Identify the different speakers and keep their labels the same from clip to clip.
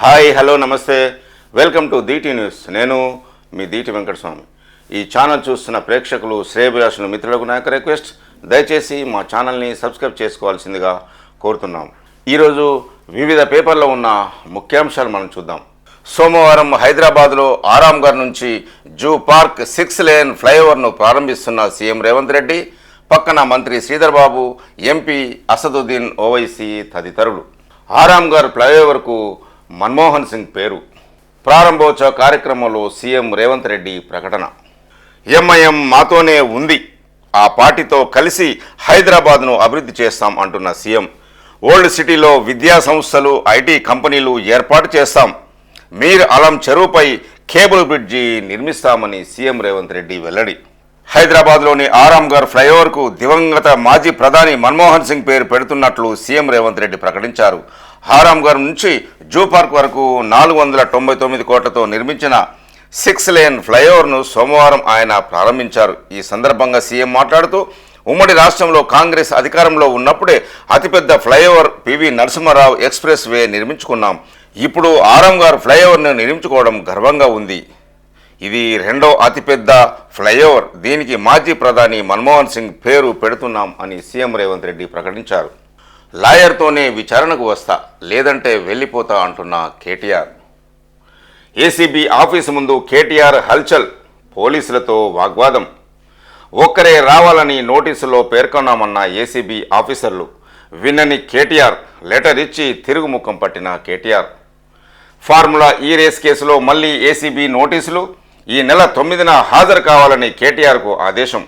Speaker 1: Hi hello నమస్తే. Welcome to Deeti news. నేను మీ దీటి వెంకటస్వామి. ఈ ఛానల్ చూస్తున్న ప్రేక్షకులు శ్రేయభిలాషులు మిత్రులకు నా యొక్క రిక్వెస్ట్. దయచేసి మా ఛానల్ని సబ్స్క్రైబ్ చేసుకోవాల్సిందిగా కోరుతున్నాం ఈరోజు వివిధ పేపర్లో ఉన్న ముఖ్యాంశాలు మనం చూద్దాం. సోమవారం హైదరాబాద్లో ఆరాంఘర్ నుంచి జూ పార్క్ సిక్స్ లేన్ ఫ్లైఓవర్ను ప్రారంభిస్తున్న సీఎం రేవంత్ రెడ్డి పక్కన మంత్రి శ్రీధర్ బాబు ఎంపీ అసదుద్దీన్ ఓవైసీ తదితరులు. ఆరాంఘర్ ఫ్లైఓవర్కు మన్మోహన్ సింగ్ పేరు. ప్రారంభోత్సవ కార్యక్రమంలో సీఎం రేవంత్ రెడ్డి ప్రకటన. ఎంఐఎం మాతోనే ఉంది. ఆ పార్టీతో కలిసి హైదరాబాద్ను అభివృద్ధి చేస్తాం అంటున్న సీఎం. ఓల్డ్ సిటీలో విద్యా సంస్థలు ఐటీ కంపెనీలు ఏర్పాటు చేస్తాం. మీర్ అలం చెరువుపై కేబుల్ బ్రిడ్జి నిర్మిస్తామని సీఎం రేవంత్ రెడ్డి వెల్లడి. హైదరాబాద్లోని ఆరాంఘర్ ఫ్లైఓవర్కు దివంగత మాజీ ప్రధాని మన్మోహన్ సింగ్ పేరు పెడుతున్నట్లు సీఎం రేవంత్ రెడ్డి ప్రకటించారు. ఆరాంఘర్ నుంచి జూ పార్క్ వరకు నాలుగు వందల తొంభై తొమ్మిది కోట్లతో నిర్మించిన సిక్స్ లేన్ ఫ్లైఓవర్ను సోమవారం ఆయన ప్రారంభించారు. ఈ సందర్భంగా సీఎం మాట్లాడుతూ ఉమ్మడి రాష్ట్రంలో కాంగ్రెస్ అధికారంలో ఉన్నప్పుడే అతిపెద్ద flyover PV Narasimha Rao expressway నిర్మించుకున్నాం. ఇప్పుడు ఆరాంఘర్ ఫ్లైఓవర్ను నిర్మించుకోవడం గర్వంగా ఉంది. ఇది రెండో అతిపెద్ద ఫ్లైఓవర్. దీనికి మాజీ ప్రధాని మన్మోహన్ సింగ్ పేరు పెడుతున్నాం అని సీఎం రేవంత్ రెడ్డి ప్రకటించారు. లాయర్తోనే విచారణకు వస్తా లేదంటే వెళ్ళిపోతా అంటున్న కేటీఆర్. ఏసీబీ ఆఫీసు ముందు కేటీఆర్ హల్చల్ పోలీసులతో వాగ్వాదం. ఒక్కరే రావాలని నోటీసులో పేర్కొన్నామన్న ఏసీబీ ఆఫీసర్లు విన్నని కేటీఆర్ లెటర్ ఇచ్చి తిరుగుముఖం పట్టిన కేటీఆర్. ఫార్ములా ఈ రేస్ కేసులో మళ్ళీ ఏసీబీ నోటీసులు ఈ నెల తొమ్మిదిన హాజరు కావాలని కేటీఆర్కు ఆదేశం.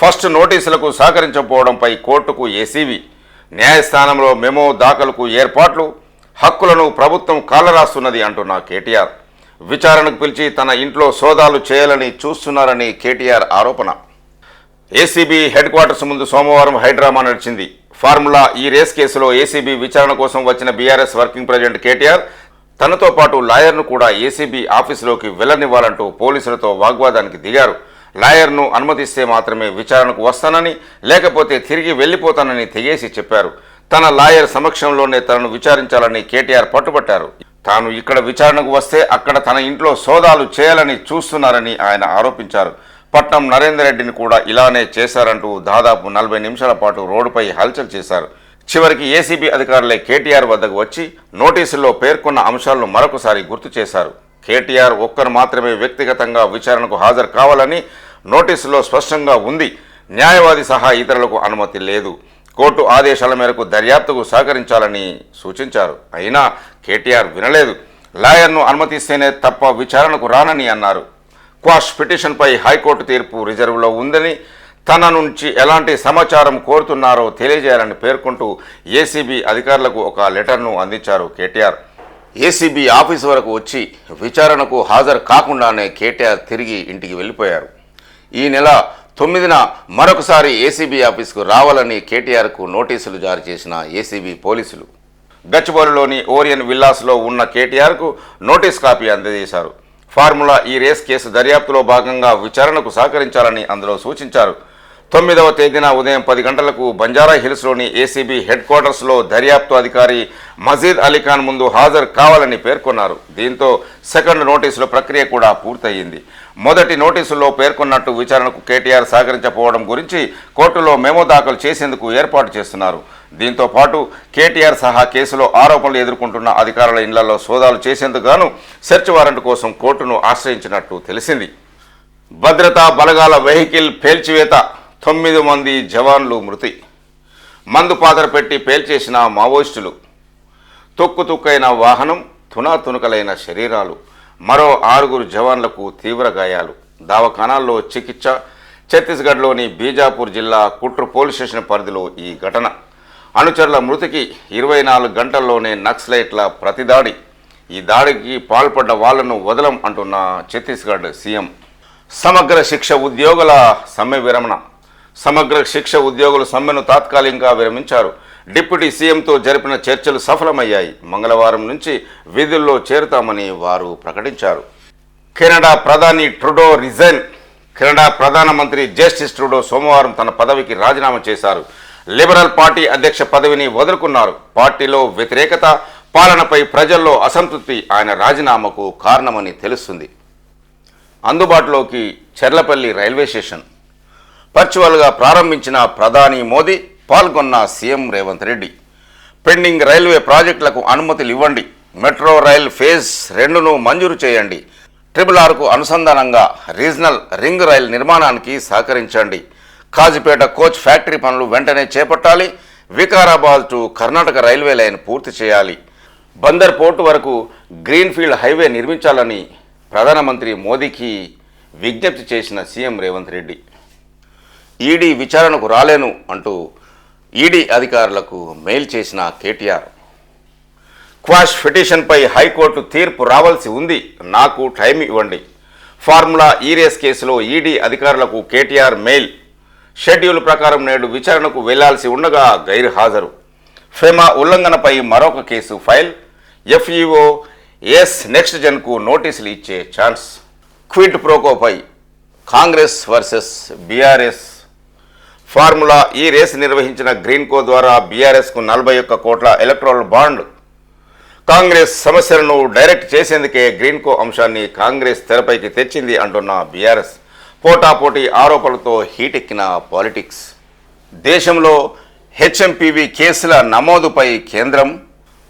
Speaker 1: ఫస్ట్ నోటీసులకు సహకరించకపోవడంపై కోర్టుకు ఏసీబీ న్యాయస్థానంలో మెమో దాఖలుకు ఏర్పాట్లు హక్కులను ప్రభుత్వం కాలరాస్తున్నది అంటున్న కేటీఆర్. విచారణకు పిలిచి తన ఇంట్లో సోదాలు చేయాలని చూస్తున్నారని కేటీఆర్ ఆరోపణ. ఏసీబీ హెడ్ క్వార్టర్స్ ముందు సోమవారం హైడ్రామా నడిచింది. ఫార్ములా ఈ రేస్ కేసులో ఏసీబీ విచారణ కోసం వచ్చిన బీఆర్ఎస్ వర్కింగ్ ప్రెసిడెంట్ కేటీఆర్ తనతో పాటు లాయర్ను కూడా ఏసీబీ ఆఫీసులోకి వెళ్ళనివ్వాలంటూ పోలీసులతో వాగ్వాదానికి దిగారు. లాయర్ను అనుమతిస్తే మాత్రమే విచారణకు వస్తానని లేకపోతే తిరిగి వెళ్ళిపోతానని తెగేసి చెప్పారు. తన లాయర్ సమక్షంలోనే తనను విచారించాలని కేటీఆర్ పట్టుబట్టారు. తాను ఇక్కడ విచారణకు వస్తే అక్కడ తన ఇంట్లో సోదాలు చేయాలని చూస్తున్నారని ఆయన ఆరోపించారు. పట్నం నరేందర్ రెడ్డిని కూడా ఇలానే చేశారంటూ దాదాపు నలభై నిమిషాల పాటు రోడ్డుపై హల్చల్ చేశారు. చివరికి ఏసీబీ అధికారులే కేటీఆర్ వద్దకు వచ్చి నోటీసుల్లో పేర్కొన్న అంశాలను మరొకసారి గుర్తు చేశారు. కేటీఆర్ ఒక్కరు మాత్రమే వ్యక్తిగతంగా విచారణకు హాజరు కావాలని నోటీసులో స్పష్టంగా ఉంది. న్యాయవాది సహా ఇతరులకు అనుమతి లేదు. కోర్టు ఆదేశాల మేరకు దర్యాప్తుకు సహకరించాలని సూచించారు. అయినా కేటీఆర్ వినలేదు. లాయర్ను అనుమతిస్తేనే తప్ప విచారణకు రానని అన్నారు. క్వాష్ పిటిషన్పై హైకోర్టు తీర్పు రిజర్వులో ఉందని తన నుంచి ఎలాంటి సమాచారం కోరుతున్నారో తెలియజేయాలని పేర్కొంటూ ఏసీబీ అధికారులకు ఒక లెటర్ను అందించారు కేటీఆర్. ఏసీబీ ఆఫీస్ వరకు వచ్చి విచారణకు హాజరు కాకుండానే కేటీఆర్ తిరిగి ఇంటికి వెళ్ళిపోయారు. ఈ నెల తొమ్మిదిన మరొకసారి ఏసీబీ ఆఫీస్కు రావాలని కేటీఆర్కు నోటీసులు జారీ చేసిన ఏసీబీ పోలీసులు. గచ్చిబౌలిలోని ఓరియన్ విల్లాస్లో ఉన్న కేటీఆర్కు నోటీస్ కాపీ అందజేశారు. ఫార్ములా ఈ రేస్ కేసు దర్యాప్తులో భాగంగా విచారణకు సహకరించాలని అందులో సూచించారు. తొమ్మిదవ తేదీన ఉదయం పది గంటలకు బంజారా హిల్స్లోని ఏసీబీ హెడ్ క్వార్టర్స్లో దర్యాప్తు అధికారి మజీద్ అలీఖాన్ ముందు హాజరు కావాలని పేర్కొన్నారు. దీంతో సెకండ్ నోటీసుల ప్రక్రియ కూడా పూర్తయింది. మొదటి నోటీసుల్లో పేర్కొన్నట్టు విచారణకు కేటీఆర్ సహకరించకపోవడం గురించి కోర్టులో మెమో దాఖలు చేసేందుకు ఏర్పాటు చేస్తున్నారు. దీంతో పాటు కేటీఆర్ సహా కేసులో ఆరోపణలు ఎదుర్కొంటున్న అధికారుల ఇళ్ళలో సోదాలు చేసేందుకు గాను సెర్చ్ వారెంట్ కోసం కోర్టును ఆశ్రయించినట్టు తెలిసింది. భద్రతా బలగాల వెహికల్ పేల్చివేత తొమ్మిది మంది జవాన్లు మృతి. మందు పాదర పెట్టి పేల్చేసిన మావోయిస్టులు. తొక్కు తుక్కైన వాహనం తునాతునకలైన శరీరాలు మరో ఆరుగురు జవాన్లకు తీవ్ర గాయాలు. దావఖానాల్లో చికిత్స ఛత్తీస్గఢ్లోని బీజాపూర్ జిల్లా కుట్రు పోలీస్ స్టేషన్ పరిధిలో ఈ ఘటన. అనుచరుల మృతికి ఇరవై నాలుగు గంటల్లోనే నక్సలైట్ల ప్రతిదాడి ఈ దాడికి పాల్పడ్డ వాళ్ళను వదలం అంటున్న ఛత్తీస్గఢ్ సీఎం. సమగ్ర శిక్ష ఉద్యోగుల సమ్మె విరమణ. సమగ్ర శిక్ష ఉద్యోగుల సమ్మెను తాత్కాలికంగా విరమించారు. డిప్యూటీ సీఎంతో జరిపిన చర్చలు సఫలమయ్యాయి. మంగళవారం నుంచి విధుల్లో చేరుతామని వారు ప్రకటించారు. కెనడా ప్రధాని ట్రుడో రిజైన్ కెనడా ప్రధానమంత్రి జస్టిస్ ట్రుడో సోమవారం తన పదవికి రాజీనామా చేశారు. లిబరల్ పార్టీ అధ్యక్ష పదవిని వదులుకున్నారు. పార్టీలో వ్యతిరేకత పాలనపై ప్రజల్లో అసంతృప్తి ఆయన రాజీనామాకు కారణమని తెలుస్తుంది. అందుబాటులోకి చెర్లపల్లి రైల్వే స్టేషన్. వర్చువల్గా ప్రారంభించిన ప్రధాని మోదీ పాల్గొన్న CM Revanth Reddy. Pending railway ప్రాజెక్టులకు అనుమతులు ఇవ్వండి. మెట్రో రైల్ ఫేజ్ రెండును మంజూరు చేయండి. ట్రిపుల్ ఆర్కు అనుసంధానంగా రీజనల్ రింగ్ రైల్ నిర్మాణానికి సహకరించండి. కాజీపేట కోచ్ ఫ్యాక్టరీ పనులు వెంటనే చేపట్టాలి. Vikarabad to Karnataka railway line పూర్తి చేయాలి. బందర్ పోర్టు వరకు గ్రీన్ఫీల్డ్ హైవే నిర్మించాలని ప్రధానమంత్రి మోదీకి విజ్ఞప్తి చేసిన సీఎం రేవంత్ రెడ్డి. ఈడీ విచారణకు రాలేను అంటూ ఈడీ అధికారులకు మెయిల్ చేసిన కేటీఆర్. క్వాష్ పిటిషన్పై హైకోర్టు తీర్పు రావాల్సి ఉంది. నాకు టైం ఇవ్వండి. ఫార్ములా ఈ రేస్ కేసులో ఈడీ అధికారులకు కేటీఆర్ మెయిల్. షెడ్యూల్ ప్రకారం నేడు విచారణకు వెళ్ళాల్సి ఉండగా గైర్హాజరు. ఫెమా ఉల్లంఘనపై మరొక case file. FEO ace next జన్కు నోటీసులు ఇచ్చే chance. Quid ప్రోకోపై Congress versus BRS formula E race నిర్వహించిన గ్రీన్కో ద్వారా బీఆర్ఎస్కు నలభై ఒక్క కోట్ల ఎలక్ట్రల్ బాండ్ కాంగ్రెస్ సమస్యలను డైరెక్ట్ చేసేందుకే గ్రీన్కో అంశాన్ని కాంగ్రెస్ తెరపైకి తెచ్చింది అంటున్న బీఆర్ఎస్. పోటాపోటీ ఆరోపణలతో హీటెక్కిన పాలిటిక్స్. దేశంలో హెచ్ఎంపీవీ కేసుల నమోదుపై కేంద్రం.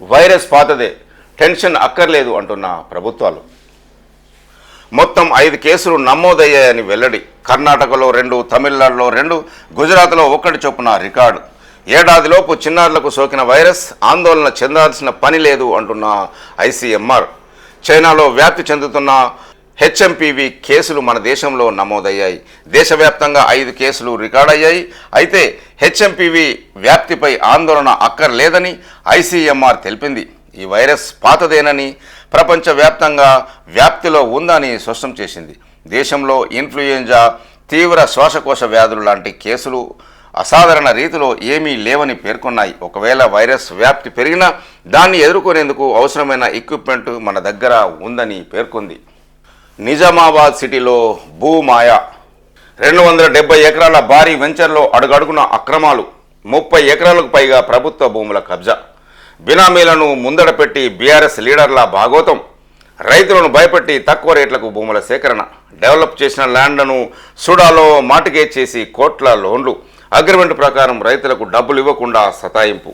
Speaker 1: వైరస్ పాతదే టెన్షన్ అక్కర్లేదు అంటున్న ప్రభుత్వాలు. మొత్తం ఐదు కేసులు నమోదయ్యాయని వెల్లడి. కర్ణాటకలో రెండు తమిళనాడులో రెండు గుజరాత్లో ఒకటి చొప్పున రికార్డు. ఏడాదిలోపు చిన్నారులకు సోకిన వైరస్ ఆందోళన చెందాల్సిన పని లేదు అంటున్న ఐసీఎంఆర్. చైనాలో వ్యాప్తి చెందుతున్న హెచ్ఎంపీవి కేసులు మన దేశంలో నమోదయ్యాయి. దేశవ్యాప్తంగా ఐదు కేసులు రికార్డయ్యాయి. అయితే హెచ్ఎంపీవి వ్యాప్తిపై ఆందోళన అక్కర్లేదని ఐసీఎంఆర్ తెలిపింది. ఈ వైరస్ పాతదేనని ప్రపంచవ్యాప్తంగా వ్యాప్తిలో ఉందని స్పష్టం చేసింది. దేశంలో ఇన్ఫ్లుయెంజా తీవ్ర శ్వాసకోశ వ్యాధులు లాంటి కేసులు అసాధారణ రీతిలో ఏమీ లేవని పేర్కొన్నాయి. ఒకవేళ వైరస్ వ్యాప్తి పెరిగినా దాన్ని ఎదుర్కొనేందుకు అవసరమైన ఎక్విప్మెంట్ మన దగ్గర ఉందని పేర్కొంది. నిజామాబాద్ సిటీలో భూమాయా. రెండు వందల డెబ్బై ఎకరాల భారీ వెంచర్లో అడుగడుగున అక్రమాలు. ముప్పై ఎకరాలకు పైగా ప్రభుత్వ భూముల కబ్జా. బినామీలను ముందడ పెట్టి బీఆర్ఎస్ లీడర్ల భాగోతం. రైతులను భయపెట్టి తక్కువ రేట్లకు భూముల సేకరణ. డెవలప్ చేసిన ల్యాండ్లను సుడాలో మాటిగేట్ చేసి కోట్ల లోన్లు. అగ్రిమెంట్ ప్రకారం రైతులకు డబ్బులు ఇవ్వకుండా సతాయింపు.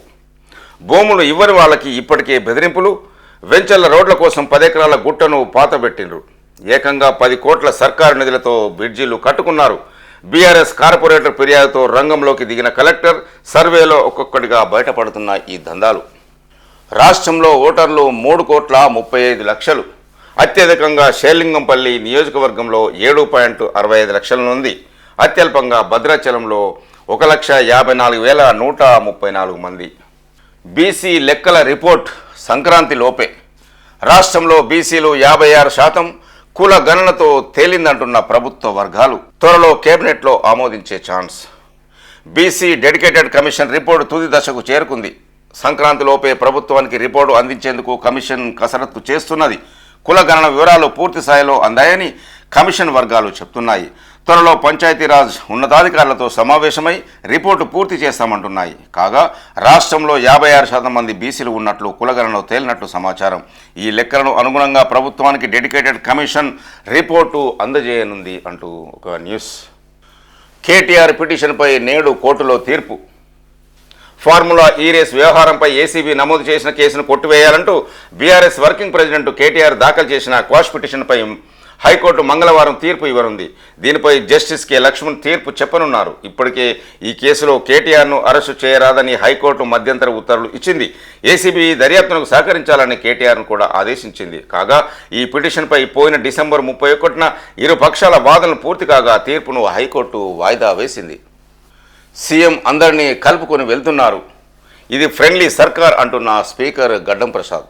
Speaker 1: భూములు ఇవ్వని వాళ్ళకి ఇప్పటికే బెదిరింపులు. వెంచర్ల రోడ్ల కోసం పదెకరాల గుట్టను పాతబెట్టిండ్రు. ఏకంగా పది కోట్ల సర్కారు నిధులతో బ్రిడ్జీలు కట్టుకున్నారు. బీఆర్ఎస్ కార్పొరేటర్ ఫిర్యాదుతో రంగంలోకి దిగిన కలెక్టర్ సర్వేలో ఒక్కొక్కటిగా బయటపడుతున్న ఈ దందాలు. రాష్ట్రంలో ఓటర్లు మూడు కోట్ల ముప్పై ఐదు లక్షలు. అత్యధికంగా షేర్లింగంపల్లి నియోజకవర్గంలో ఏడు పాయింట్ అరవై ఐదు లక్షల నుండి అత్యల్పంగా భద్రాచలంలో ఒక లక్ష యాభై నాలుగు వేల నూట ముప్పై నాలుగు మంది. బీసీ లెక్కల రిపోర్ట్ సంక్రాంతి లోపే. రాష్ట్రంలో బీసీలు యాభై ఆరు శాతం కుల గణనతో తేలిందంటున్న ప్రభుత్వ వర్గాలు. త్వరలో కేబినెట్లో ఆమోదించే chance. BC dedicated commission report తుది దశకు చేరుకుంది. సంక్రాంతిలోపే ప్రభుత్వానికి రిపోర్టు అందించేందుకు కమిషన్ కసరత్తు చేస్తున్నది. కులగణన వివరాలు పూర్తి స్థాయిలో అందాయని కమిషన్ వర్గాలు చెప్తున్నాయి. త్వరలో పంచాయతీరాజ్ ఉన్నతాధికారులతో సమావేశమై రిపోర్టు పూర్తి చేస్తామంటున్నాయి. కాగా రాష్ట్రంలో యాభై ఆరు శాతం మంది బీసీలు ఉన్నట్లు కులగణనలో తేలినట్లు సమాచారం. ఈ లెక్కలను అనుగుణంగా ప్రభుత్వానికి డెడికేటెడ్ కమిషన్ రిపోర్టు అందజేయనుంది అంటూ ఒక న్యూస్. కేటీఆర్ పిటిషన్పై నేడు కోర్టులో తీర్పు. ఫార్ములా ఈ రేస్ వ్యవహారంపై ఏసీబీ నమోదు చేసిన కేసును కొట్టివేయాలంటూ బీఆర్ఎస్ వర్కింగ్ ప్రెసిడెంట్ కేటీఆర్ దాఖలు చేసిన క్వాష్ పిటిషన్పై హైకోర్టు మంగళవారం తీర్పు ఇవ్వనుంది. దీనిపై జస్టిస్ కె. లక్ష్మణ్ తీర్పు చెప్పనున్నారు. ఇప్పటికే ఈ కేసులో కేటీఆర్ను అరెస్టు చేయరాదని హైకోర్టు మధ్యంతర ఉత్తర్వులు ఇచ్చింది. ఏసీబీ దర్యాప్తునకు సహకరించాలని కేటీఆర్ను కూడా ఆదేశించింది. కాగా ఈ పిటిషన్పై పోయిన డిసెంబర్ ముప్పై ఒకటిన ఇరు పక్షాల వాదనలు పూర్తి కాగా తీర్పును హైకోర్టు వాయిదా వేసింది. సీఎం అందరినీ కలుపుకొని వెళ్తున్నారు. ఇది ఫ్రెండ్లీ సర్కార్ అంటున్న స్పీకర్ గడ్డం ప్రసాద్.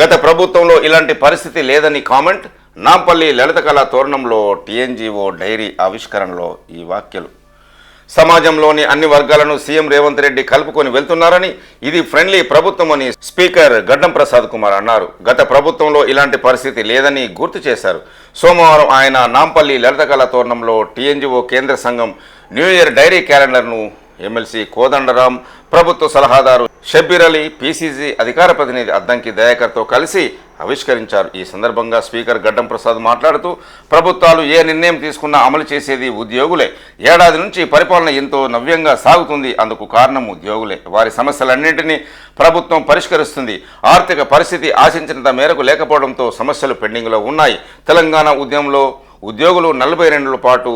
Speaker 1: గత ప్రభుత్వంలో ఇలాంటి పరిస్థితి లేదని కామెంట్ నాంపల్లి లలిత కళా తోరణంలో టీఎన్జీఓ డైరీ ఆవిష్కరణలో ఈ వ్యాఖ్యలు. సమాజంలోని అన్ని వర్గాలను సీఎం రేవంత్ రెడ్డి కలుపుకొని వెళ్తున్నారని ఇది ఫ్రెండ్లీ ప్రభుత్వం అని స్పీకర్ గడ్డం ప్రసాద్ కుమార్ అన్నారు. గత ప్రభుత్వంలో ఇలాంటి పరిస్థితి లేదని గుర్తు చేశారు. సోమవారం ఆయన నాంపల్లి లలిత కళా తోరణంలో టీఎన్జీఓ కేంద్ర సంఘం న్యూ ఇయర్ డైరీ క్యాలెండర్ను ఎమ్మెల్సీ కోదండరాం ప్రభుత్వ సలహాదారు షబ్బీర్ అలీ పీసీసీ అధికార ప్రతినిధి అద్దంకి దయాకర్తో కలిసి ఆవిష్కరించారు. ఈ సందర్భంగా స్పీకర్ గడ్డం ప్రసాద్ మాట్లాడుతూ ప్రభుత్వాలు ఏ నిర్ణయం తీసుకున్నా అమలు చేసేది ఉద్యోగులే. ఏడాది నుంచి పరిపాలన ఎంతో నవ్యంగా సాగుతుంది. అందుకు కారణం ఉద్యోగులే. వారి సమస్యలన్నింటినీ ప్రభుత్వం పరిష్కరిస్తుంది. ఆర్థిక పరిస్థితి ఆశించినంత మేరకు లేకపోవడంతో సమస్యలు పెండింగ్లో ఉన్నాయి. తెలంగాణ ఉద్యమంలో ఉద్యోగులు నలభై రెండుల పాటు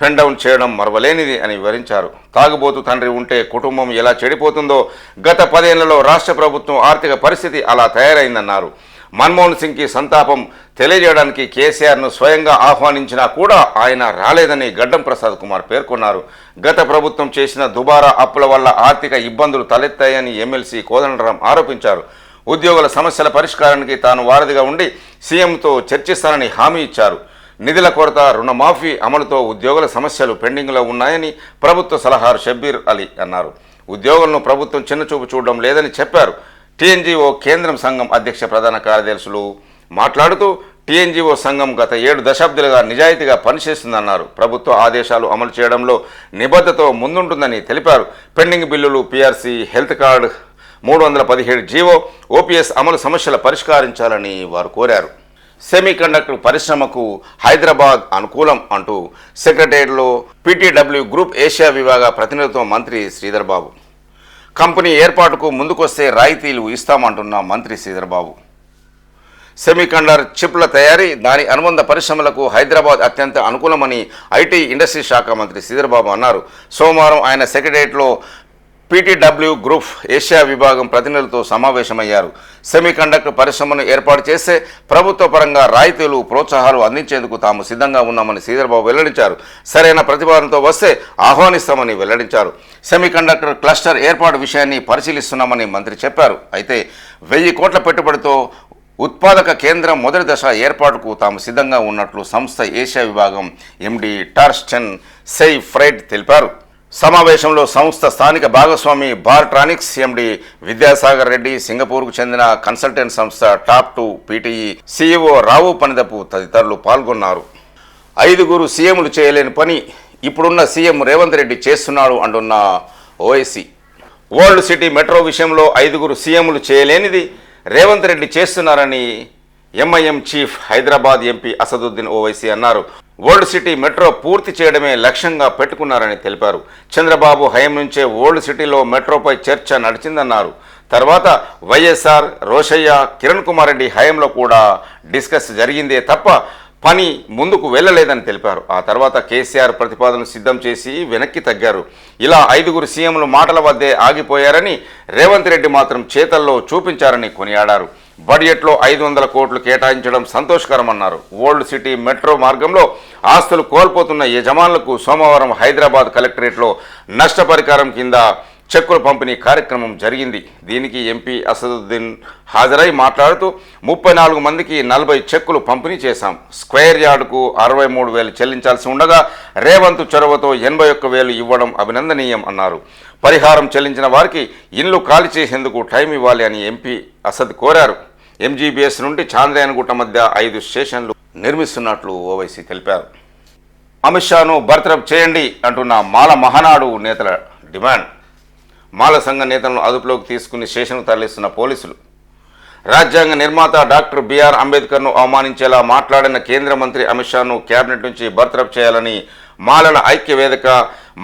Speaker 1: పెన్ డౌన్ చేయడం మరవలేనిది అని వివరించారు. తాగుబోతు తండ్రి ఉంటే కుటుంబం ఎలా చెడిపోతుందో గత పదేళ్ళలో రాష్ట్ర ప్రభుత్వం ఆర్థిక పరిస్థితి అలా తయారైందన్నారు. మన్మోహన్ సింగ్కి సంతాపం తెలియజేయడానికి కేసీఆర్ను స్వయంగా ఆహ్వానించినా కూడా ఆయన రాలేదని గడ్డం ప్రసాద్ కుమార్ పేర్కొన్నారు. గత ప్రభుత్వం చేసిన దుబారా అప్పుల వల్ల ఆర్థిక ఇబ్బందులు తలెత్తాయని ఎమ్మెల్సీ కోదండరాం ఆరోపించారు. ఉద్యోగుల సమస్యల పరిష్కారానికి తాను వారధిగా ఉండి సీఎంతో చర్చిస్తానని హామీ ఇచ్చారు. నిధుల కొరత రుణమాఫీ అమలుతో ఉద్యోగుల సమస్యలు పెండింగ్లో ఉన్నాయని ప్రభుత్వ సలహారు షబ్బీర్ అలీ అన్నారు. ఉద్యోగులను ప్రభుత్వం చిన్నచూపు చూడడం లేదని చెప్పారు. టీఎన్జీఓ కేంద్రం సంఘం అధ్యక్ష ప్రధాన కార్యదర్శులు మాట్లాడుతూ టీఎన్జీఓ సంఘం గత ఏడు దశాబ్దాలుగా నిజాయితీగా పనిచేస్తుందన్నారు. ప్రభుత్వ ఆదేశాలు అమలు చేయడంలో నిబద్ధతో ముందుంటుందని తెలిపారు. పెండింగ్ బిల్లులు పీఆర్సీ హెల్త్ కార్డు మూడు వందల పదిహేడు జీవో ఓపీఎస్ అమలు సమస్యల పరిష్కరించాలని వారు కోరారు. సెమీ కండక్టర్ పరిశ్రమకు హైదరాబాద్ అనుకూలం అంటూ సెక్రటేరియట్లో పీటీడబ్ల్యూ గ్రూప్ ఏషియా విభాగ ప్రతినిధిత్వ మంత్రి శ్రీధర్బాబు. కంపెనీ ఏర్పాటుకు ముందుకొస్తే రాయితీలు ఇస్తామంటున్న మంత్రి శ్రీధర్బాబు. సెమీకండర్ చిప్ల తయారీ దాని అనుబంధ పరిశ్రమలకు హైదరాబాద్ అత్యంత అనుకూలమని ఐటీ ఇండస్ట్రీ శాఖ మంత్రి శ్రీధర్బాబు అన్నారు. సోమవారం ఆయన సెక్రటరియట్లో పీటీడబ్ల్యూ గ్రూప్ ఏషియా విభాగం ప్రతినిధులతో సమావేశమయ్యారు. సెమీకండక్టర్ పరిశ్రమను ఏర్పాటు చేస్తే ప్రభుత్వ పరంగా రాయితీలు ప్రోత్సాహాలు అందించేందుకు తాము సిద్ధంగా ఉన్నామని శ్రీధర్బాబు వెల్లడించారు. సరైన ప్రతిపాదనతో వస్తే ఆహ్వానిస్తామని వెల్లడించారు. సెమీకండక్టర్ క్లస్టర్ ఏర్పాటు విషయాన్ని పరిశీలిస్తున్నామని మంత్రి చెప్పారు. అయితే వెయ్యి కోట్ల పెట్టుబడితో ఉత్పాదక కేంద్రం మొదటి దశ ఏర్పాటుకు తాము సిద్ధంగా ఉన్నట్లు సంస్థ ఏషియా విభాగం ఎండి టార్స్టెన్ సెయ్ ఫ్రైడ్ తెలిపారు. సమావేశంలో సంస్థ స్థానిక భాగస్వామి బార్ట్రానిక్స్ ఎండి విద్యాసాగర్ రెడ్డి సింగపూర్కు చెందిన కన్సల్టెంట్ సంస్థ top two PTE CEO Rao పనిదపు తదితరులు పాల్గొన్నారు. ఐదుగురు సీఎంలు చేయలేని పని ఇప్పుడున్న సీఎం రేవంత్ రెడ్డి చేస్తున్నాడు అంటున్న ఓఎసీ ఓల్డ్ సిటీ మెట్రో విషయంలో ఐదుగురు సీఎంలు చేయలేనిది రేవంత్ రెడ్డి చేస్తున్నారని ఎంఐఎం చీఫ్ హైదరాబాద్ ఎంపీ అసదుద్దీన్ ఓవైసీ అన్నారు. ఓల్డ్ సిటీ మెట్రో పూర్తి చేయడమే లక్ష్యంగా పెట్టుకున్నారని తెలిపారు. చంద్రబాబు హయం నుంచే ఓల్డ్ సిటీలో మెట్రోపై చర్చ నడిచిందన్నారు. తర్వాత వైఎస్ఆర్ రోషయ్య కిరణ్ కుమార్ రెడ్డి హయంలో కూడా డిస్కస్ జరిగిందే తప్ప పని ముందుకు వెళ్ళలేదని తెలిపారు. ఆ తర్వాత కేసీఆర్ ప్రతిపాదనలు సిద్ధం చేసి వెనక్కి తగ్గారు. ఇలా ఐదుగురు సీఎంలు మాటల వద్దే ఆగిపోయారని రేవంత్ రెడ్డి మాత్రం చేతల్లో చూపించారని కొనియాడారు. బడ్జెట్లో ఐదు వందల కోట్లు కేటాయించడం సంతోషకరమన్నారు. ఓల్డ్ సిటీ మెట్రో మార్గంలో ఆస్తులు కోల్పోతున్న యజమానులకు సోమవారం హైదరాబాద్ కలెక్టరేట్లో నష్టపరిహారం కింద చెక్కుల పంపిణీ కార్యక్రమం జరిగింది. దీనికి ఎంపీ అసదుద్దీన్ హాజరై మాట్లాడుతూ ముప్పై నాలుగు మందికి నలభై చెక్కులు పంపిణీ చేశాం. స్క్వేర్ యార్డుకు అరవై మూడు వేలు చెల్లించాల్సి ఉండగా రేవంత్ చొరవతో ఎనభై ఒక్క వేలు ఇవ్వడం అభినందనీయం అన్నారు. పరిహారం చెల్లించిన వారికి ఇల్లు ఖాళీ చేసేందుకు టైం ఇవ్వాలి అని ఎంపీ అసద్ కోరారు. ఎంజీబీఎస్ నుండి చాంద్రయానగుట్ట మధ్య ఐదు స్టేషన్లు నిర్మిస్తున్నట్లు ఓవైసీ తెలిపారు. అమిత్ షాను బర్తరఫ్ చేయండి అంటున్న మాల మహానాడు నేతల డిమాండ్. మాల సంఘ నేతలను అదుపులోకి తీసుకుని స్టేషన్కు తరలిస్తున్న పోలీసులు. రాజ్యాంగ నిర్మాత డాక్టర్ బిఆర్ అంబేద్కర్ను అవమానించేలా మాట్లాడిన కేంద్ర మంత్రి అమిత్ షాను కేబినెట్ నుంచి బర్తరఫ్ చేయాలని మాలల ఐక్య వేదిక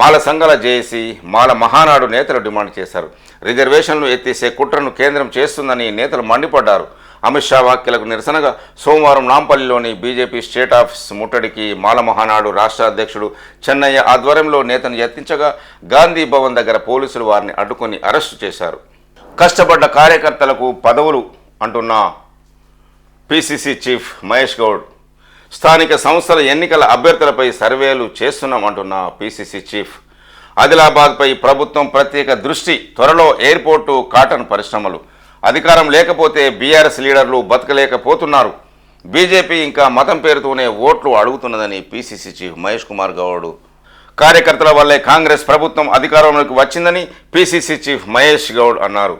Speaker 1: మాల సంఘాల జేఏసీ మాల మహానాడు నేతలు డిమాండ్ చేశారు. రిజర్వేషన్లు ఎత్తేసే కుట్రను కేంద్రం చేస్తుందని నేతలు మండిపడ్డారు. అమిత్ షా వ్యాఖ్యలకు నిరసనగా సోమవారం నాంపల్లిలోని బీజేపీ స్టేట్ ఆఫీస్ ముట్టడికి మాలమహానాడు రాష్ట్ర అధ్యక్షుడు చెన్నయ్య ఆధ్వర్యంలో నేతను యత్నించగా గాంధీ భవన్ దగ్గర పోలీసులు వారిని అడ్డుకొని అరెస్టు చేశారు. కష్టపడ్డ కార్యకర్తలకు పదవులు అంటున్న పిసిసి చీఫ్ మహేష్ గౌడ్. స్థానిక సంస్థల ఎన్నికల అభ్యర్థులపై సర్వేలు చేస్తున్నామంటున్న పిసిసి చీఫ్. ఆదిలాబాద్పై ప్రభుత్వం ప్రత్యేక దృష్టి త్వరలో ఎయిర్పోర్టు కాటన్ పరిశ్రమలు. అధికారం లేకపోతే బీఆర్ఎస్ లీడర్లు బతకలేకపోతున్నారు. బీజేపీ ఇంకా మతం పేరుతోనే ఓట్లు అడుగుతున్నదని పిసిసి చీఫ్ మహేష్ కుమార్ గౌడ్. కార్యకర్తల వల్లే కాంగ్రెస్ ప్రభుత్వం అధికారంలోకి వచ్చిందని పిసిసి చీఫ్ మహేష్ గౌడ్ అన్నారు.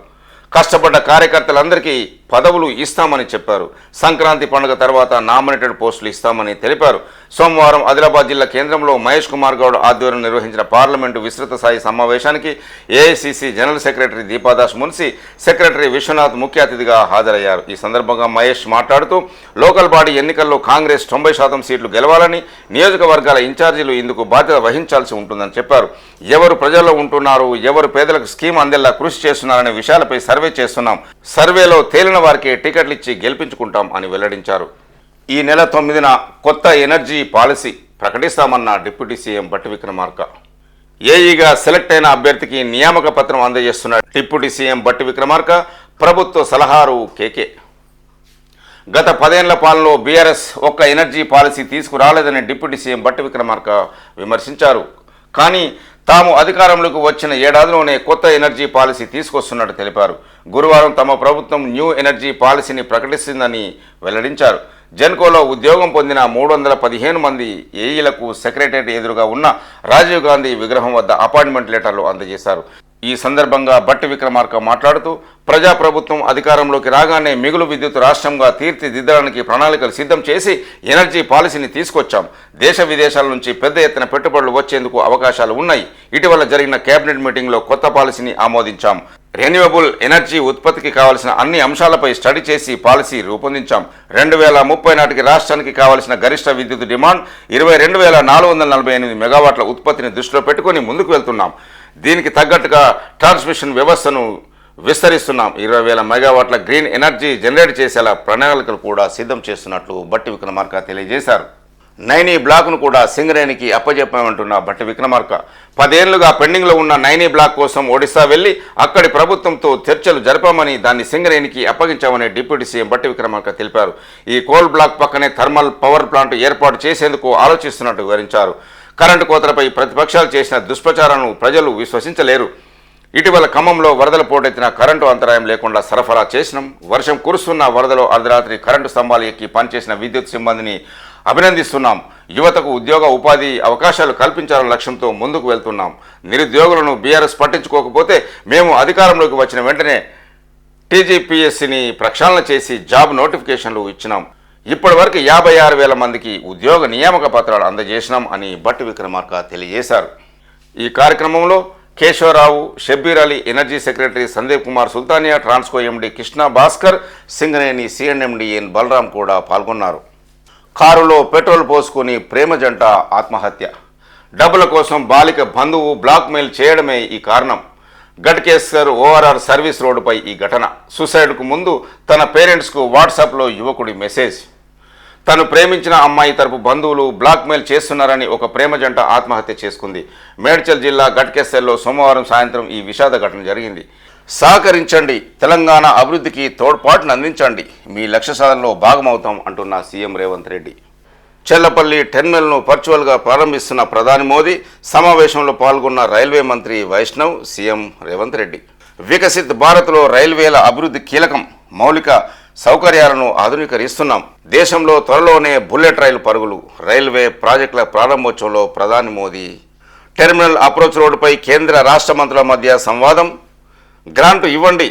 Speaker 1: కష్టపడ్డ కార్యకర్తలందరికీ పదవులు ఇస్తామని చెప్పారు. సంక్రాంతి పండుగ తర్వాత నామినేటెడ్ పోస్టులు ఇస్తామని తెలిపారు. సోమవారం ఆదిలాబాద్ జిల్లా కేంద్రంలో మహేష్ కుమార్ గౌడ్ ఆధ్వర్యంలో నిర్వహించిన పార్లమెంటు విస్తృత స్థాయి సమావేశానికి AICC general secretary Deepa Das Munshi secretary Vishwanath ముఖ్య అతిథిగా హాజరయ్యారు. ఈ సందర్భంగా మహేష్ మాట్లాడుతూ లోకల్ బాడీ ఎన్నికల్లో కాంగ్రెస్ తొంభై శాతం సీట్లు గెలవాలని నియోజకవర్గాల ఇన్ఛార్జీలు ఇందుకు బాధ్యత వహించాల్సి ఉంటుందని చెప్పారు. ఎవరు ప్రజల్లో ఉంటున్నారు ఎవరు పేదలకు స్కీమ్ అందేలా కృషి చేస్తున్నారనే విషయాలపై సర్వే చేస్తున్నాం. సర్వేలో తేలిన వారికి టికెట్లు ఇచ్చి గెలిపించుకుంటాం అని వెల్లడించారు. ఈ నెల తొమ్మిదిన కొత్త ఎనర్జీ పాలసీ ప్రకటిస్తామన్న deputy CM Bhatti Vikramarka. ఏఈగా select అయిన అభ్యర్థికి నియామక పత్రం అందజేస్తున్న డిప్యూటీ సీఎం బట్టి విక్రమార్క ప్రభుత్వ సలహారు కేకే. గత పదేళ్ళ పాలనలో బీఆర్ఎస్ ఒక్క ఎనర్జీ పాలసీ తీసుకురాలేదని డిప్యూటీ సీఎం బట్టి విక్రమార్క విమర్శించారు. కానీ తాము అధికారంలోకి వచ్చిన ఏడాదిలోనే కొత్త ఎనర్జీ పాలసీ తీసుకొస్తున్నట్టు తెలిపారు. గురువారం తమ ప్రభుత్వం న్యూ ఎనర్జీ పాలసీని ప్రకటిస్తుందని వెల్లడించారు. జెన్కోలో ఉద్యోగం పొందిన మూడు వందల పదిహేను మంది ఏఈలకు సెక్రటరియట్ ఎదురుగా ఉన్న రాజీవ్ గాంధీ విగ్రహం వద్ద అపాయింట్మెంట్ లెటర్లు అందజేశారు. ఈ సందర్భంగా బట్టి విక్రమార్క మాట్లాడుతూ ప్రజాప్రభుత్వం అధికారంలోకి రాగానే మిగులు విద్యుత్ రాష్ట్రంగా తీర్చిదిద్దడానికి ప్రణాళికలు సిద్ధం చేసి ఎనర్జీ పాలసీని తీసుకొచ్చాం. దేశ విదేశాల నుంచి పెద్ద ఎత్తున పెట్టుబడులు వచ్చేందుకు అవకాశాలు ఉన్నాయి. ఇటీవల జరిగిన కేబినెట్ మీటింగ్లో కొత్త పాలసీని ఆమోదించాం. రెన్యూవబుల్ ఎనర్జీ ఉత్పత్తికి కావలసిన అన్ని అంశాలపై స్టడీ చేసి పాలసీ రూపొందించాం. రెండు వేల ముప్పై నాటికి రాష్ట్రానికి కావలసిన గరిష్ట విద్యుత్ డిమాండ్ ఇరవై రెండు వేల నాలుగు వందల నలభై ఎనిమిది మెగావాట్ల ఉత్పత్తిని దృష్టిలో పెట్టుకుని ముందుకు వెళ్తున్నాం. దీనికి తగ్గట్టుగా ట్రాన్స్మిషన్ వ్యవస్థను విస్తరిస్తున్నాం. ఇరవై వేల మెగావాట్ల గ్రీన్ ఎనర్జీ జనరేట్ చేసేలా ప్రణాళికలు కూడా సిద్ధం చేస్తున్నట్లు బట్టి విక్రమార్క తెలియజేశారు. నైనీ బ్లాక్ను కూడా సింగరేణికి అప్పజెప్పామంటున్న బట్టి విక్రమార్క. పదేళ్ళుగా పెండింగ్లో ఉన్న నైనీ బ్లాక్ కోసం ఒడిశా వెళ్ళి అక్కడి ప్రభుత్వంతో చర్చలు జరపామని దాన్ని సింగరేణికి అప్పగించామని డిప్యూటీ సీఎం బట్టి విక్రమార్క తెలిపారు. ఈ కోల్ బ్లాక్ పక్కనే థర్మల్ పవర్ ప్లాంట్ ఏర్పాటు చేసేందుకు ఆలోచిస్తున్నట్టు వివరించారు. కరెంటు కోతలపై ప్రతిపక్షాలు చేసిన దుష్ప్రచారాలను ప్రజలు విశ్వసించలేరు. ఇటీవల ఖమ్మంలో వరదలు పోటెత్తిన కరెంటు అంతరాయం లేకుండా సరఫరా చేసినాం. వర్షం కురుస్తున్న వరదలో అర్ధరాత్రి కరెంటు స్తంభాలు ఎక్కి పనిచేసిన విద్యుత్ సిబ్బందిని అభినందిస్తున్నాం. యువతకు ఉద్యోగ ఉపాధి అవకాశాలు కల్పించాలన్న లక్ష్యంతో ముందుకు వెళ్తున్నాం. నిరుద్యోగులను బీఆర్ఎస్ పట్టించుకోకపోతే మేము అధికారంలోకి వచ్చిన వెంటనే టీజీపీఎస్సీని ప్రక్షాళన చేసి జాబ్ నోటిఫికేషన్లు ఇచ్చినాం. ఇప్పటి వరకు యాభై ఆరు వేల మందికి ఉద్యోగ నియామక పత్రాలు అందజేసినాం అని భట్టి విక్రమార్క తెలియజేశారు. ఈ కార్యక్రమంలో Keshava Rao Shabbir Ali energy secretary Sandeep Kumar Sultania Transco MD Krishna Bhaskar Singaneni CNMD N Balaram కూడా పాల్గొన్నారు. కారులో పెట్రోల్ పోసుకుని ప్రేమ జంట ఆత్మహత్య. డబ్బుల కోసం బాలిక బంధువు బ్లాక్మెయిల్ చేయడమే ఈ కారణం. గట్కేశ్వర్ ఓఆర్ఆర్ సర్వీస్ రోడ్డుపై ఈ ఘటన. సూసైడ్కు ముందు తన పేరెంట్స్కు వాట్సాప్లో యువకుడి మెసేజ్. తను ప్రేమించిన అమ్మాయి తరపు బంధువులు బ్లాక్మెయిల్ చేస్తున్నారని ఒక ప్రేమ జంట ఆత్మహత్య చేసుకుంది. మేడ్చల్ జిల్లా గట్కేశ్వర్లో సోమవారం సాయంత్రం ఈ విషాద ఘటన జరిగింది. సహకరించండి. తెలంగాణ అభివృద్ధికి తోడ్పాటును అందించండి. మీ లక్ష్య సాధనలో భాగమవుతాం అంటున్న సీఎం రేవంత్ రెడ్డి. చెల్లపల్లి టెర్మినల్ను వర్చువల్గా ప్రారంభిస్తున్న ప్రధాని మోదీ సమావేశంలో పాల్గొన్న రైల్వే మంత్రి వైష్ణవ్ సీఎం రేవంత్ రెడ్డి. వికసిత్ భారత్లో రైల్వేల అభివృద్ధి కీలకం. మౌలిక సౌకర్యాలను ఆధునీకరిస్తున్నాం. దేశంలో త్వరలోనే బుల్లెట్ రైలు పరుగులు. రైల్వే ప్రాజెక్టుల ప్రారంభోత్సవంలో ప్రధాని మోదీ. టెర్మినల్ అప్రోచ్ రోడ్డుపై కేంద్ర రాష్ట్ర మంత్రుల మధ్య సంవాదం. గ్రాంట్ ఇవ్వండి.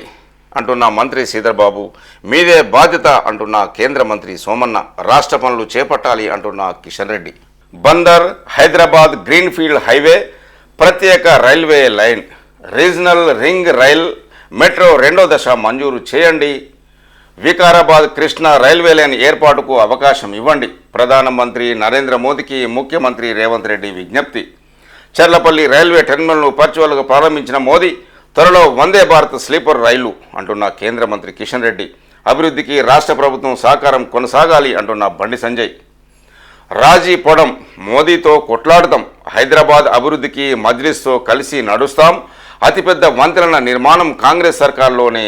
Speaker 1: అంటున్న మంత్రి శ్రీధర్బాబు మీదే బాధ్యత అంటున్న కేంద్ర మంత్రి సోమన్న రాష్ట్ర పనులు చేపట్టాలి అంటున్న కిషన్ రెడ్డి. బందర్ హైదరాబాద్ గ్రీన్ఫీల్డ్ హైవే ప్రత్యేక railway line regional ring rail metro రెండో దశ మంజూరు చేయండి. వికారాబాద్ కృష్ణా రైల్వే లైన్ ఏర్పాటుకు అవకాశం ఇవ్వండి. ప్రధానమంత్రి నరేంద్ర మోదీకి ముఖ్యమంత్రి రేవంత్ రెడ్డి విజ్ఞప్తి. చర్లపల్లి రైల్వే టెర్మినల్ను పర్చువల్గా ప్రారంభించిన మోదీ త్వరలో వందే భారత్ స్లీపర్ రైలు అంటున్న కేంద్ర మంత్రి కిషన్ రెడ్డి. అభివృద్ధికి రాష్ట్ర ప్రభుత్వం సహకారం కొనసాగాలి అంటున్న బండి సంజయ్. రాజీ పొడం మోదీతో కొట్లాడదాం హైదరాబాద్ అభివృద్ధికి మజ్లిస్తో కలిసి నడుస్తాం అతిపెద్ద వంతెనల నిర్మాణం కాంగ్రెస్ సర్కార్లోనే.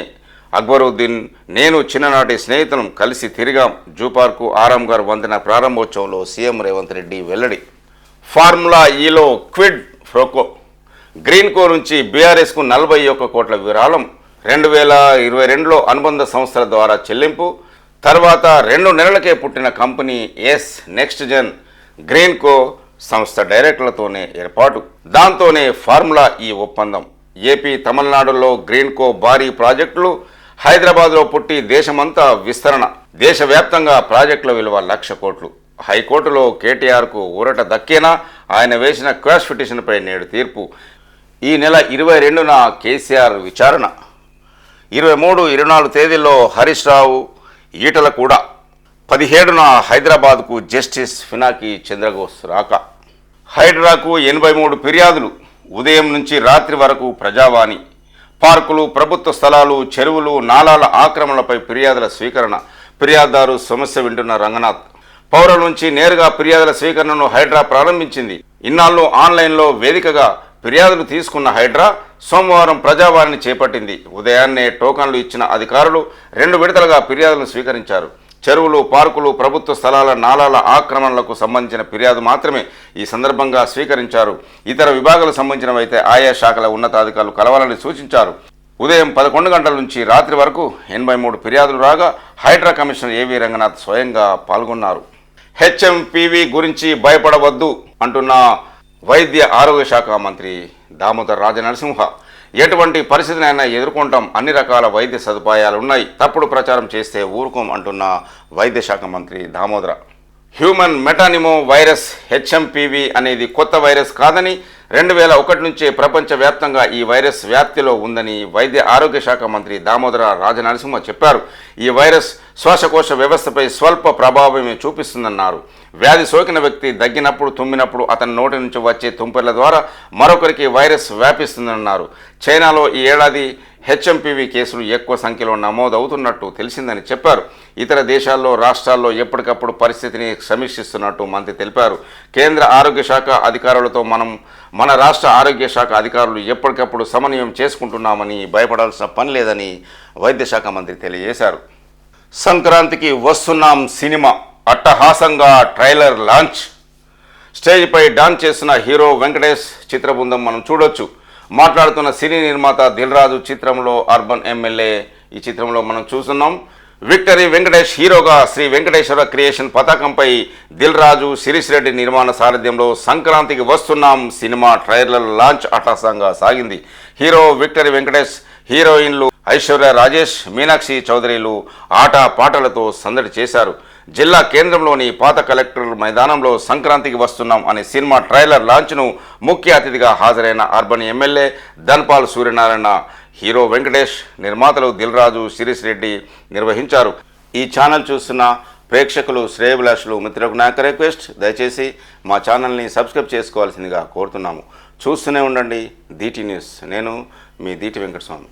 Speaker 1: అక్బరుద్దీన్ నేను చిన్ననాటి స్నేహితులం కలిసి తిరిగాం జూపార్కు ఆరాంఘర్ వంతెన ప్రారంభోత్సవంలో సీఎం రేవంత్ రెడ్డి వెల్లడి. ఫార్ములా ఈలో క్విడ్ ఫ్రోకో గ్రీన్కో నుంచి బీఆర్ఎస్కు నలభై ఒక్క కోట్ల విరాళం. రెండు వేల ఇరవై రెండులో అనుబంధ సంస్థల ద్వారా చెల్లింపు. తర్వాత రెండు నెలలకే పుట్టిన company ace next gen Greenko సంస్థ డైరెక్టర్లతోనే ఏర్పాటు. దాంతోనే ఫార్ములా ఈ ఒప్పందం. ఏపీ తమిళనాడులో గ్రీన్కో భారీ ప్రాజెక్టులు హైదరాబాద్లో పుట్టి దేశమంతా విస్తరణ. దేశవ్యాప్తంగా ప్రాజెక్టుల విలువ లక్ష కోట్లు. హైకోర్టులో కేటీఆర్కు ఊరట దక్కేనా? ఆయన వేసిన క్వాష్ పిటిషన్పై నేడు తీర్పు. ఈ నెల ఇరవై రెండున కేసీఆర్ విచారణ. ఇరవై మూడు ఇరవై నాలుగు తేదీల్లో హరీష్ రావు ఈటల కూడా. పదిహేడున హైదరాబాద్కు జస్టిస్ ఫినాకి చంద్రఘోష్ రాక. హైడ్రాకు ఎనభై మూడు ఫిర్యాదులు. ఉదయం నుంచి రాత్రి వరకు ప్రజావాణి. పార్కులు ప్రభుత్వ స్థలాలు చెరువులు నాలాల ఆక్రమణలపై ఫిర్యాదుల స్వీకరణ. ఫిర్యాదుదారు సమస్య వింటున్న రంగనాథ్. పౌరుల నుంచి నేరుగా ఫిర్యాదుల స్వీకరణను హైడ్రా ప్రారంభించింది. ఇన్నాళ్ళు ఆన్లైన్లో వేదికగా ఫిర్యాదులు తీసుకున్న హైడ్రా సోమవారం ప్రజావారిని చేపట్టింది. ఉదయాన్నే టోకన్లు ఇచ్చిన అధికారులు రెండు విడతలుగా ఫిర్యాదులను స్వీకరించారు. చెరువులు పార్కులు ప్రభుత్వ స్థలాల నాలాల ఆక్రమణలకు సంబంధించిన ఫిర్యాదు మాత్రమే ఈ సందర్భంగా స్వీకరించారు. ఇతర విభాగాలకు సంబంధించినవైతే ఆయా శాఖల ఉన్నతాధికారులు కలవాలని సూచించారు. ఉదయం పదకొండు గంటల నుంచి రాత్రి వరకు ఎనభై మూడు ఫిర్యాదులు రాగా హైడ్రా కమిషనర్ ఏవి రంగనాథ్ స్వయంగా పాల్గొన్నారు. హెచ్ఎంపీవీ గురించి భయపడవద్దు అంటున్న వైద్య ఆరోగ్య శాఖ మంత్రి దామోదర్ రాజనరసింహ. ఎటువంటి పరిస్థితినైనా ఎదుర్కొంటాం. అన్ని రకాల వైద్య సదుపాయాలు ఉన్నాయి. తప్పుడు ప్రచారం చేస్తే ఊరుకోం అంటున్న వైద్య శాఖ మంత్రి Damodara. Human metapneumovirus HMPV అనేది కొత్త వైరస్ కాదని రెండు వేల ఒకటి నుంచే ప్రపంచవ్యాప్తంగా ఈ వైరస్ వ్యాప్తిలో ఉందని వైద్య ఆరోగ్య శాఖ మంత్రి దామోదర రాజనరసింహ చెప్పారు. ఈ వైరస్ శ్వాసకోశ వ్యవస్థపై స్వల్ప ప్రభావమే చూపిస్తుందన్నారు. వ్యాధి సోకిన వ్యక్తి దగ్గినప్పుడు తుమ్మినప్పుడు అతని నోటి నుంచి వచ్చే తుంపెర్ల ద్వారా మరొకరికి వైరస్ వ్యాపిస్తుందన్నారు. చైనాలో ఈ ఏడాది హెచ్ఎంపీవీ కేసులు ఎక్కువ సంఖ్యలో నమోదవుతున్నట్టు తెలిసిందని చెప్పారు. ఇతర దేశాల్లో రాష్ట్రాల్లో ఎప్పటికప్పుడు పరిస్థితిని సమీక్షిస్తున్నట్టు మంత్రి తెలిపారు. కేంద్ర ఆరోగ్య శాఖ అధికారులతో మనం మన రాష్ట్ర ఆరోగ్య శాఖ అధికారులు ఎప్పటికప్పుడు సమన్వయం చేసుకుంటున్నామని భయపడాల్సిన పని లేదని వైద్యశాఖ మంత్రి తెలియజేశారు. సంక్రాంతికి వస్తున్నాం సినిమా. అట్టహాసంగా ట్రైలర్ లాంచ్. స్టేజ్పై డాన్స్ చేసిన హీరో వెంకటేష్ చిత్రబృందం మనం చూడొచ్చు. మాట్లాడుతున్న సినీ నిర్మాత దిల్రాజు చిత్రంలో అర్బన్ ఎమ్మెల్యే. ఈ చిత్రంలో మనం చూస్తున్నాం. విక్టరీ వెంకటేష్ హీరోగా శ్రీ వెంకటేశ్వర క్రియేషన్ పతాకంపై దిల్ రాజు శిరీష్ రెడ్డి నిర్మాణ సారథ్యంలో సంక్రాంతికి వస్తున్నాం. సినిమా ట్రైలర్ లాంచ్ అట్టహాసంగా సాగింది. హీరో విక్టరీ వెంకటేష్ హీరోయిన్లు ఐశ్వర్య రాజేష్ మీనాక్షి చౌదరిలు ఆట పాటలతో సందడి చేశారు. జిల్లా కేంద్రంలోని పాత కలెక్టర్ మైదానంలో సంక్రాంతికి వస్తున్నాం అనే సినిమా ట్రైలర్ లాంచ్ను ముఖ్య అతిథిగా హాజరైన urban MLA Dhanpal Suryanarayana hero Venkatesh నిర్మాతలు దిల్రాజు శిరీష్ రెడ్డి నిర్వహించారు. ఈ ఛానల్ చూస్తున్న ప్రేక్షకులు శ్రేయభిలాషులు మిత్రులకు నాకు రిక్వెస్ట్ దయచేసి మా ఛానల్ని సబ్స్క్రైబ్ చేసుకోవాల్సిందిగా కోరుతున్నాము. చూస్తూనే ఉండండి దీటి న్యూస్. నేను మీ దీటి వెంకటస్వామి.